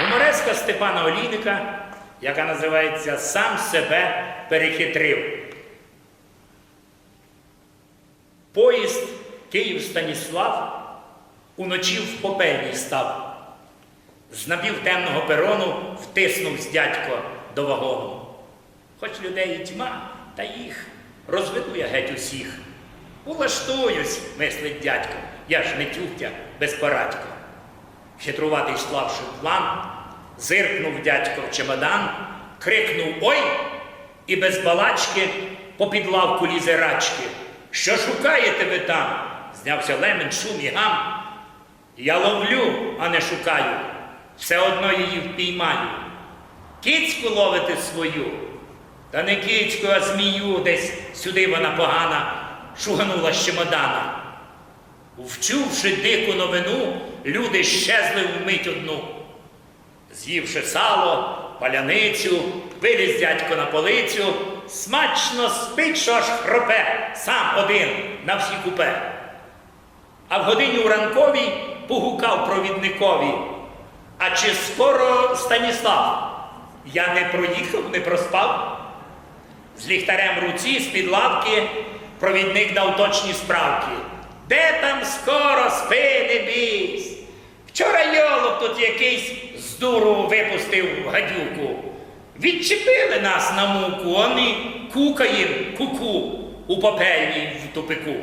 Гумореска Степана Олійника, яка називається Сам себе перехитрив. Поїзд Київ Станіслав уночі в попельні став. З напівтемного перону втиснувсь дядько до вагону. Хоч людей і тьма, та їх розведу я геть усіх. Улаштуюсь, мислить дядько, я ж не тюття безпорадько. Хитруватий склавши план, зиркнув дядько в чемодан, крикнув Ой! І без балачки попід лавку лізе рачки. Що шукаєте ви там? Знявся лемен, шум і гам. Я ловлю, а не шукаю. Все одно її впіймаю. Кицьку ловити свою. Та не кицьку, а змію десь сюди вона погана шуганула з чемодана. Вчувши дику новину, люди щезли вмить одну. З'ївши сало, паляницю, виліз дядько на полицю, смачно спить, що аж хропе, сам один на всі купе. А в годині у погукав провідникові. А чи скоро Станіслав? Я не проїхав, не проспав. З ліхтарем руці з-під лавки провідник дав точні справки. Де там скоро спи, не? Вчора йолоп тут якийсь з дуру випустив гадюку. Відчепили нас на муку, вони кукаєм куку у попельні в тупику.